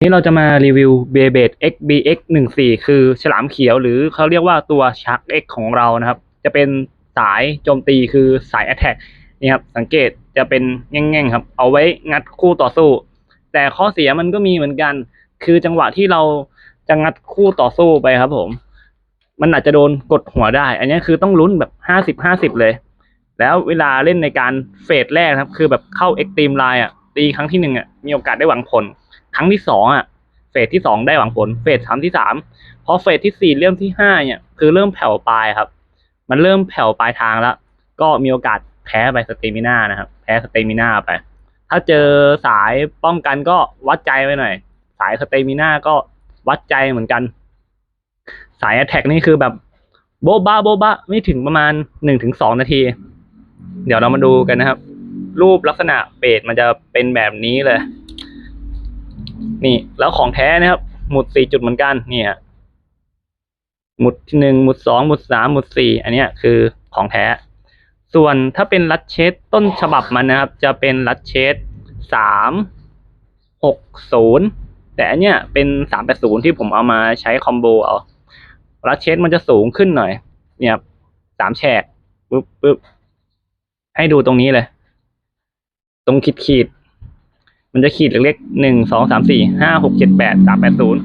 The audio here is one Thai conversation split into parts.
นี่เราจะมารีวิว b e y b a d XBX 1 4คือฉลามเขียวหรือเขาเรียกว่าตัว Shark X ของเรานะครับ จะเป็นสายโจมตีคือสาย Attack นี่ครับ สังเกตจะเป็นแง่งๆครับ เอาไว้งัดคู่ต่อสู้ แต่ข้อเสียมันก็มีเหมือนกัน คือจังหวะที่เราจะงัดคู่ต่อสู้ไปครับผม มันอาจจะโดนกดหัวได้ อันนี้คือต้องลุ้นแบบห้าสิบห้าสิบเลย แล้วเวลาเล่นในการเฟสแรกครับ คือแบบเข้าเอ็กตรีมไลน์อะตีครั้งที่หนึ่งอะมีโอกาสได้หวังผล ครั้งที่สองอะเฟสที่สองได้หวังผลเฟสสามที่สามพอเฟสที่สี่เริ่มที่ห้าเนี่ยคือเริ่มแผ่วปลายครับ มันเริ่มแผ่วปลายทางแล้ว ก็มีโอกาสแพ้ไปสเตมิน่านะครับแพ้สเตมิน่าไป ถ้าเจอสายป้องกันก็วัดใจไว้หน่อย สายสเตมิน่าก็วัดใจเหมือนกัน สาย a อ t แทกนี่คือแบบโบ๊ะบ้าโบ๊ะบ้าไม่ถึงประมาณหนึ่งถึงสองนาที เดี๋ยวเรามาดูกันนะครับ รูปลักษณะเปดมันจะเป็นแบบนี้เลย นี่ แล้วของแท้นะครับ หมุดสี่จุดเหมือนกันนี่ฮะหมุดที่หนึ่งหมุดสองหมุดสามหมุดสี่อันนี้คือของแท้ ส่วนถ้าเป็นลัดเชสต้นฉบับมันนะครับ จะเป็นลัดเชสสามหกศูนย์แต่อันเนี้ยเป็นสามแปดศูนย์ที่ผมเอามาใช้คอมโบเอาลัดเชสมันจะสูงขึ้นหน่อย เนี่ยครับสามแฉกปึ๊บปึ๊บให้ดูตรงนี้เลย ตรงขีดขีด มันจะขีดเล็กๆหนึ่งสองสามสี่ห้าหกเจ็ดแปดสามแปดศูนย์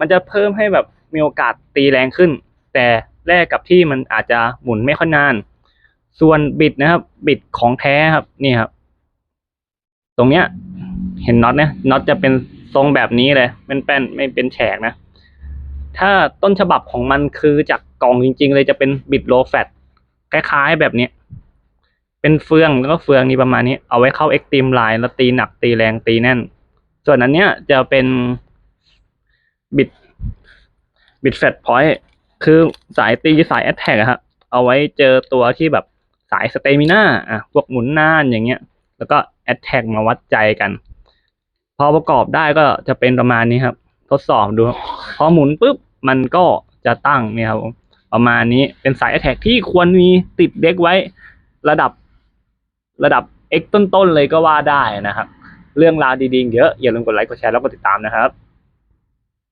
มันจะเพิ่มให้แบบมีโอกาสตีแรงขึ้น แต่แลกกับที่มันอาจจะหมุนไม่ค่อยนาน ส่วนบิดนะครับ บิดของแท้ครับนี่ครับ ตรงเนี้ย เห็นน็อตเนี่ยน็อตจะเป็นทรงแบบนี้เลยเป็นแป้นไม่เป็นแฉกนะ ถ้าต้นฉบับของมันคือจากกล่องจริง ๆ เลยจะเป็นบิดโลแฟตคล้ายๆแบบนี้ เป็นเฟืองแล้วก็เฟืองนี่ประมาณนี้ เอาไว้เข้าเอ็กตรีมไลน์แล้วตีหนักตีแรงตีแน่น ส่วนอันเนี้ยจะเป็นบิดบิดแฟตพอยต์คือสายตีสายแอตแทกครับเอาไว้เจอตัวที่แบบสายสเตมิน่าอะพวกหมุนหน้านอย่างเงี้ย แล้วก็แอตแทกมาวัดใจกัน พอประกอบได้ก็จะเป็นประมาณนี้ครับ ทดสอบดูพอหมุนปุ๊บมันก็จะตั้งเนี่ยครับประมาณนี้เป็นสายแอ t แทกที่ควรมีติดเด็กไว้ระดับ ระดับ X ต้นๆเลยก็ว่าได้นะครับ เรื่องราวดีๆเยอะอย่าลืมกดไลค์กดแชร์แล้วกดติดตามนะครับ